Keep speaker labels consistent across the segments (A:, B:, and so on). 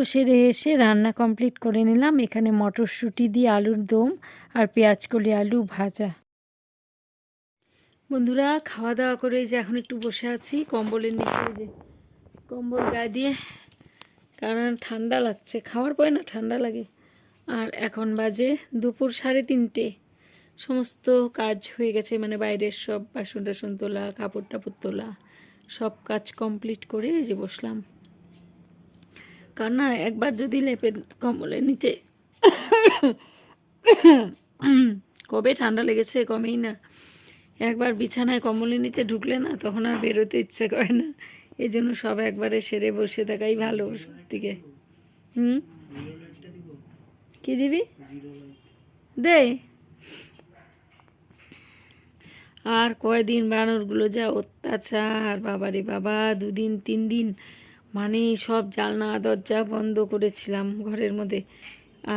A: পুজো সেরে এসে রান্না কমপ্লিট করে নিলাম। এখানে মটরশুঁটি দিয়ে আলুর দম আর পেঁয়াজ কলি আলু ভাজা। বন্ধুরা খাওয়া দাওয়া করে যে এখন একটু বসে আছি। কম্বলের নিচে যে কম্বল গায়ে দিয়ে, কারণ ঠান্ডা লাগছে। খাওয়ার পরে না ঠান্ডা লাগে। আর এখন বাজে দুপুর সাড়ে তিনটে। সমস্ত কাজ হয়ে গেছে মানে বাইরের সব বাসন টাসন তোলা কাপড় টাপড় তোলা, সব কাজ কমপ্লিট করে যে বসলাম। কারণ না একবার যদি লেপের কম্বলের নিচে কবে ঠান্ডা লেগেছে কমেই না। একবার বিছানায় কম্বলের নিচে ঢুকলে না তখন আর বেরোতে ইচ্ছে করে না। এই জন্য সব একবারে সেরে বসে থাকাই ভালো সত্যিকে হুম? কি দিবি? দে। আর কয়দিন বানরগুলো যা অত্যাচার, বাবারে বাবা, দুদিন তিন দিন মানে সব জানলা, দরজা বন্ধ করেছিলাম ঘরের মধ্যে।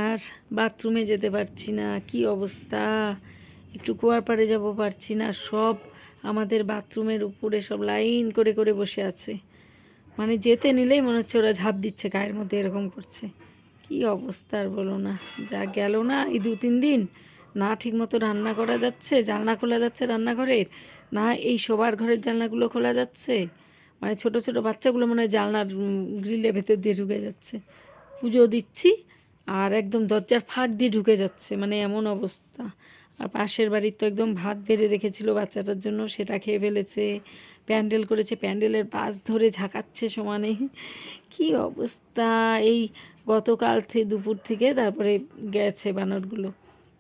A: আর বাথরুমে যেতে পারছি না, কি অবস্থা? একটু কুয়ার পাড়ে যাব পারছি না, সব আমাদের বাথরুমের উপরে সব লাইন করে করে বসে আছে। মানে যেতে নিলেই মনে হচ্ছে ওরা ঝাঁপ দিচ্ছে, গায়ের মধ্যে এরকম করছে। কি অবস্থা আর বলো না, যা গেল না এই দু তিন দিন। না ঠিক মতো রান্না করা যাচ্ছে, জানলা খোলা যাচ্ছে রান্নাঘরের, না এই শোবার ঘরের জানলাগুলো খোলা যাচ্ছে। মানে ছোট ছোট বাচ্চাগুলো মনে হয় জানলার গ্রিলের ভেতর দিয়ে ঢুকে যাচ্ছে। পুজো দিচ্ছি আর একদম দরজার ফাঁক দিয়ে ঢুকে যাচ্ছে মানে এমন অবস্থা। আর পাশের বাড়ির তো একদম ভাত বেড়ে রেখেছিল বাচ্চাটার জন্য, সেটা খেয়ে ফেলেছে, প্যান্ডেল করেছে, প্যান্ডেলের বাস ধরে ঝাঁকাচ্ছে সমানে। কি অবস্থা! এই গতকাল থেকে দুপুর থেকে তারপরে গেছে বানরগুলো।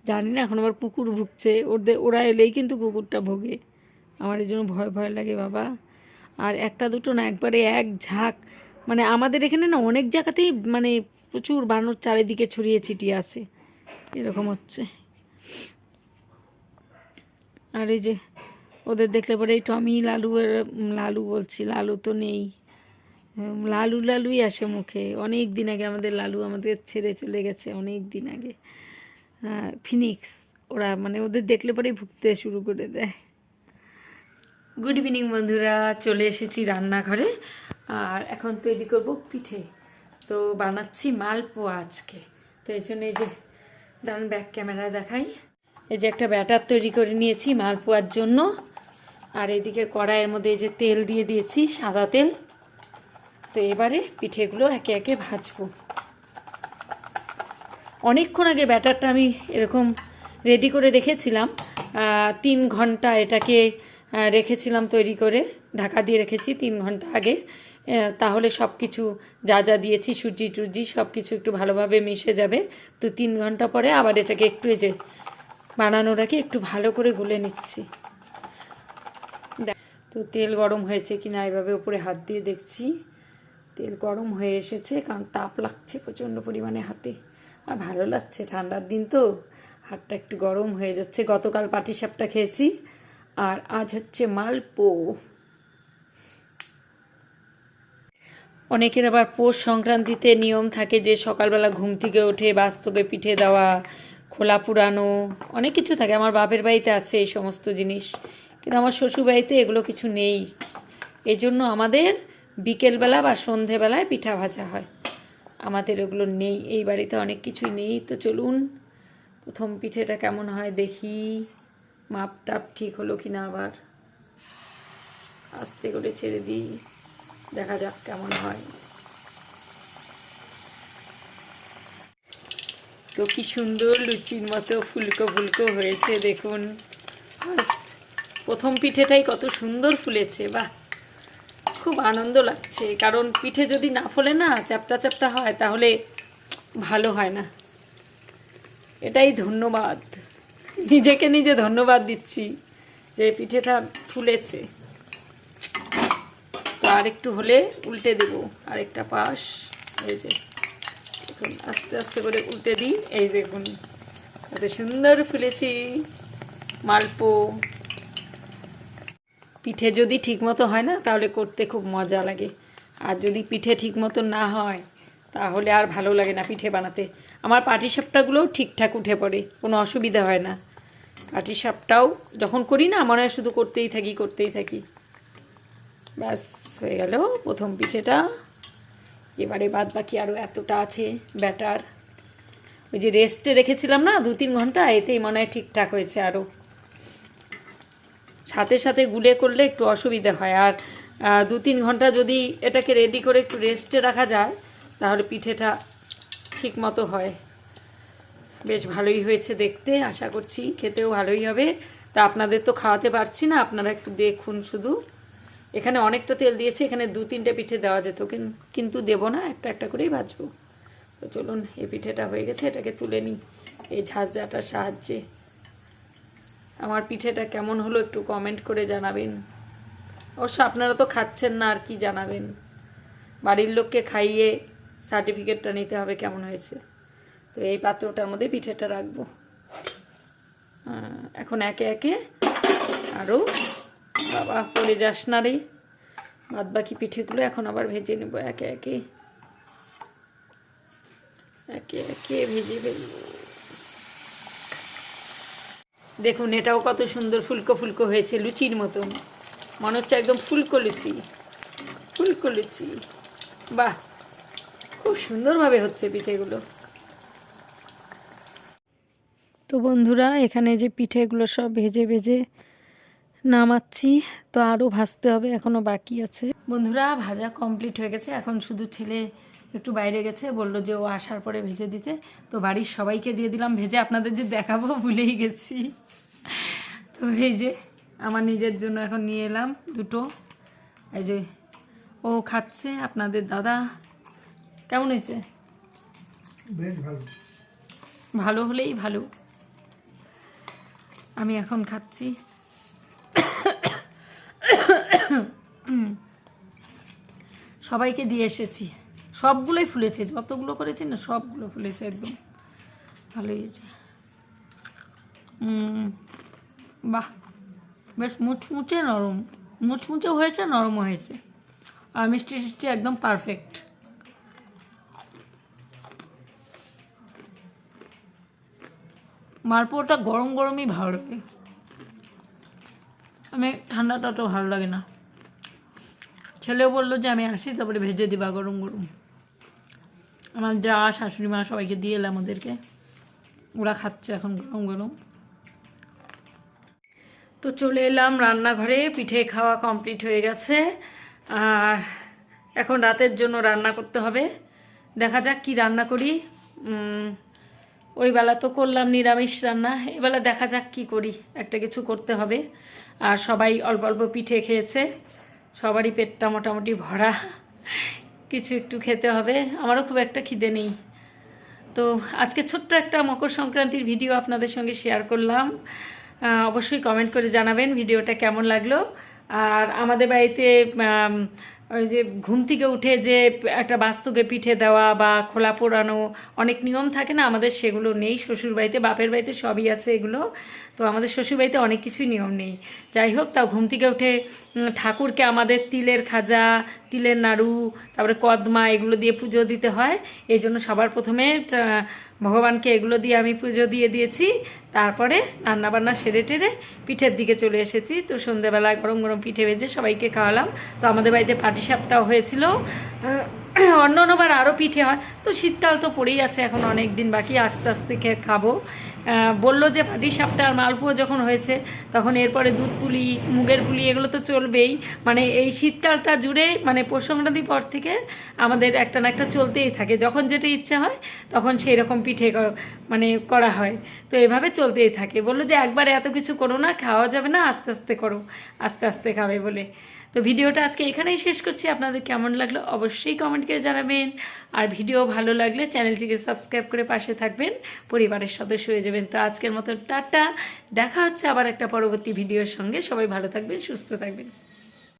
A: জানি না, এখন আবার কুকুর ভুগছে। ওদের ওরা এলেই কিন্তু কুকুরটা ভোগে। আমার এই জন্য ভয় ভয় লাগে, বাবা। আর একটা দুটো না একবারে এক ঝাঁক। মানে আমাদের এখানে না অনেক জায়গাতেই মানে প্রচুর বানর চারিদিকে ছড়িয়ে ছিটিয়ে আছে। এরকম হচ্ছে। আর এই যে ওদের দেখলে পরে এই টমি, লালু লালু বলছি, লালু তো নেই। লালু, লালুই আসে মুখে। অনেক দিন আগে আমাদের লালু আমাদের ছেড়ে চলে গেছে, অনেক দিন আগে। ফিনিক্স, ওরা মানে ওদের দেখলে পরেই ভুগতে শুরু করে দেয়। গুড ইভিনিং বন্ধুরা। চলে এসেছি রান্নাঘরে। আর এখন তৈরি করব পিঠে। তো বানাচ্ছি মালপোয়া আজকে। তো এই জন্য এই যে দাঁড়ান ব্যাক ক্যামেরায় দেখাই। এই যে একটা ব্যাটার তৈরি করে নিয়েছি মালপোয়ার জন্য। আর এদিকে কড়াইয়ের মধ্যে এই যে তেল দিয়ে দিয়েছি, সাদা তেল। তো এবারে পিঠেগুলো একে একে ভাজবো। অনেকক্ষণ আগে ব্যাটারটা আমি এরকম রেডি করে রেখেছিলাম। তিন ঘণ্টা এটাকে রেখেছিলাম তৈরি করে, ঢাকা দিয়ে রেখেছি তিন ঘণ্টা আগে। তাহলে সব কিছু যা যা দিয়েছি, সুজি টুজি সব কিছু একটু ভালোভাবে মিশে যাবে। তো তিন ঘণ্টা পরে আবার এটাকে একটু এই যে বানানোর আগে একটু ভালো করে গুলে নিচ্ছি। তো তেল গরম হয়েছে কি না এভাবে উপরে হাত দিয়ে দেখছি। তেল গরম হয়ে এসেছে কারণ তাপ লাগছে প্রচণ্ড পরিমাণে হাতে। আর ভালো লাগছে ঠান্ডার দিন তো। হাতটা একটু গরম হয়ে যাচ্ছে। গতকাল পাটি সাপটা খেয়েছি। আর আজ হচ্ছে মালপো। অনেকের আবার পৌষ সংক্রান্তিতে নিয়ম থাকে যে সকালবেলা ঘুম থেকে উঠে বাস্তবে পিঠে দেওয়া, খোলা পুরানো, অনেক কিছু থাকে। আমার বাপের বাড়িতে আছে এই সমস্ত জিনিস। কিন্তু আমার শ্বশুর বাড়িতে এগুলো কিছু নেই। এই জন্য আমাদের বিকেলবেলা বা সন্ধেবেলায় পিঠা ভাজা হয়। আমাদের ওগুলো নেই। এই বাড়িতে অনেক কিছুই নেই। তো চলুন, প্রথম পিঠেটা কেমন হয় দেখি। মাপ টাপ ঠিক হলো কি না আবার। আস্তে করে ছেড়ে দিই। দেখা যাক কেমন হয়। তো কি সুন্দর লুচির মতো ফুলকো ফুলকো হয়েছে, দেখুন। ফার্স্ট প্রথম পিঠেটাই কত সুন্দর ফুলেছে, বাহ! খুব আনন্দ লাগছে, কারণ পিঠে যদি না ফোলে না, চ্যাপটা চ্যাপটা হয়, তাহলে ভালো হয় না। এটাই ধন্যবাদ। নিজেকে নিজে ধন্যবাদ দিচ্ছি যে পিঠেটা ফুলেছে। আর একটু হলে উল্টে দেবো আরেকটা পাশ। এই যে দেখুন আস্তে আস্তে করে উল্টে দিই। এই দেখুন, কত সুন্দর ফুলেছি, মালপো। পিঠে যদি ঠিকমতো হয় না, তাহলে করতে খুব মজা লাগে। আর যদি পিঠে ঠিকমতো না হয়, তাহলে আর ভালো লাগে না পিঠে বানাতে। আমার পাটিসাপটাগুলোও ঠিকঠাক উঠে পড়ে, কোনো অসুবিধা হয় না। পাটিসাপটাও যখন করি না, মনে হয় শুধু করতেই থাকি করতেই থাকি। ব্যাস, হয়ে গেল প্রথম পিঠেটা। এবারে বাদ বাকি আরও এতটা আছে ব্যাটার। ওই যে রেস্টে রেখেছিলাম না, দু তিন ঘণ্টা, এতেই মনে হয় ঠিকঠাক হয়েছে আরও সাথে সাথে গুলে করলে একটু অসুবিধা হয়। আর দু তিন ঘণ্টা যদি এটাকে রেডি করে একটু রেস্টে রাখা যায়, তাহলে পিঠেটা ঠিক মতো হয়। বেশ ভালোই হয়েছে দেখতে, আশা করছি খেতেও ভালোই হবে। তা আপনাদের তো খাওয়াতে পারছি না, আপনারা একটু দেখুন শুধু। এখানে অনেকটা তেল দিয়েছি, এখানে দু তিনটে পিঠে দেওয়া যেত, কিন- কিন্তু দেবো না, একটা একটা করেই ভাজবো। তো চলুন, এই পিঠেটা হয়ে গেছে, এটাকে তুলে নিই। এই দেওয়াটার সাহায্যে। আমার পিঠেটা কেমন হলো একটু কমেন্ট করে জানাবেন। অবশ্য আপনারা তো খাচ্ছেন না, আর কি জানাবেন? বাড়ির লোককে খাইয়ে সার্টিফিকেটটা নিতে হবে কেমন হয়েছে। তো এই পাত্রটার মধ্যে পিঠেটা রাখব। এখন একে একে আরও বাবা পড়ে যাস না রে। বাদ বাকি পিঠেগুলো এখন আবার ভেজে নেব একে একে। একে একে ভেজে ফেলব। দেখুন, এটাও কত সুন্দর ফুলকো ফুলকো হয়েছে, লুচির মতন। মনে হচ্ছে একদম ফুলকো লুচি। ফুলকো লুচি। বাহ! খুব সুন্দরভাবে হচ্ছে পিঠেগুলো। তো বন্ধুরা, এখানে যে পিঠেগুলো সব ভেজে ভেজে নামাচ্ছি, তো আরও ভাজতে হবে এখনও বাকি আছে। বন্ধুরা, ভাজা কমপ্লিট হয়ে গেছে। এখন শুধু ছেলে একটু বাইরে গেছে, বলল যে ও আসার পরে ভেজে দিতে। তো বাড়ির সবাইকে দিয়ে দিলাম, ভেজে আপনাদের যে দেখাবো ভুলেই গেছি। তো যে আমার নিজের জন্য এখন নিয়ে এলাম দুটো। এই যে ও খাচ্ছে, আপনাদের দাদা কেমন হয়েছে?
B: বেশ ভালো।
A: ভালো হলেই ভালো। আমি এখন খাচ্ছি। হুম। সবাইকে দিয়ে এসেছি। সবগুলোই ফুলেছে। যতগুলো করেছি না সবগুলো ফুলেছে একদম। ভালোই হয়েছে। বাহ! বেশ মুচমুচে নরম। মুচমুচে হয়েছে নরম হয়েছে। আর মিষ্টি টিষ্টি একদম পারফেক্ট মালপোয়াটা গরম গরমই ভালো লাগে। আমি ঠান্ডাটা তো ভালো লাগে না। ছেলেও বলল যে, আমি আসি, তারপরে ভেজে দিবা গরম গরম। আমার যা শাশুড়ি মা সবাইকে দিয়ে এলাম ওদেরকে। ওরা খাচ্ছে এখন গরম গরম। তো চলে এলাম রান্নাঘরে, পিঠে খাওয়া কমপ্লিট হয়ে গেছে। আর এখন রাতের জন্য রান্না করতে হবে। দেখা যাক কি রান্না করি। ওই বেলা তো করলাম নিরামিষ রান্না। এবেলা দেখা যাক কি করি, একটা কিছু করতে হবে। আর সবাই অল্প অল্প পিঠে খেয়েছে, সবারই পেটটা মোটামুটি ভরা। কিছু একটু খেতে হবে, আমারও খুব একটা খিদে নেই। তো আজকে ছোট্ট একটা মকর সংক্রান্তির ভিডিও আপনাদের সঙ্গে শেয়ার করলাম। অবশ্যই কমেন্ট করে জানাবেন ভিডিওটা কেমন লাগল। আর আমাদের বাড়িতে ওই যে ঘুম থেকে উঠে যে একটা বাস্তুকে পিঠে দেওয়া বা খোলা পোড়ানো অনেক নিয়ম থাকে না? আমাদের সেগুলো নেই। শ্বশুর বাড়িতে বাপের বাড়িতে সবই আছে এগুলো। তো আমাদের শ্বশুরবাড়িতে অনেক কিছুই নিয়ম নেই। যাই হোক, তাও ঘুম থেকে উঠে ঠাকুরকে আমাদের তিলের খাজা, তিলের নাড়ু, তারপরে কদমা, এগুলো দিয়ে পুজো দিতে হয়। এই জন্য সবার প্রথমে ভগবানকে এগুলো দিয়ে আমি পুজো দিয়ে দিয়েছি। তারপরে রান্নাবান্না সেরে টেরে পিঠের দিকে চলে এসেছি। তো সন্ধেবেলায় গরম গরম পিঠে ভেজে সবাইকে খাওয়ালাম। তো আমাদের বাড়িতে পাটিসাপটাও হয়েছিল। অন্য অন্যবার আরও পিঠে হয়। তো শীতকাল তো পড়েই আছে, এখন অনেক দিন বাকি, আস্তে আস্তে খেয়ে খাব। বলল যে পাটিসাপটা আর মালপোয়া যখন হয়েছে, তখন এরপরে দুধ পুলি, মুগের পুলি এগুলো তো চলবেই। মানে এই শীতকালটা জুড়ে মানে পৌষ সংক্রান্তির পর থেকে আমাদের একটা না একটা চলতেই থাকে। যখন যেটা ইচ্ছে হয়, তখন সেই রকম পিঠে মানে করা হয়। তো এভাবে চলতেই থাকে। বলল যে একবার এত কিছু করো না, খাওয়া যাবে না, আস্তে আস্তে করো, আস্তে আস্তে খাবে বলে। তো ভিডিওটা আজকে এখানেই শেষ করছি। আপনাদের কেমন লাগল অবশ্যই কমেন্ট করে জানাবেন। আর ভিডিও ভালো লাগলে চ্যানেলটিকে সাবস্ক্রাইব করে পাশে থাকবেন। পরিবারের সদস্য হয়ে যাবেন। তো আজকের মতো টাটা। দেখা হচ্ছে আবার একটা পরবর্তী ভিডিওর সঙ্গে। সবাই ভালো থাকবেন, সুস্থ থাকবেন।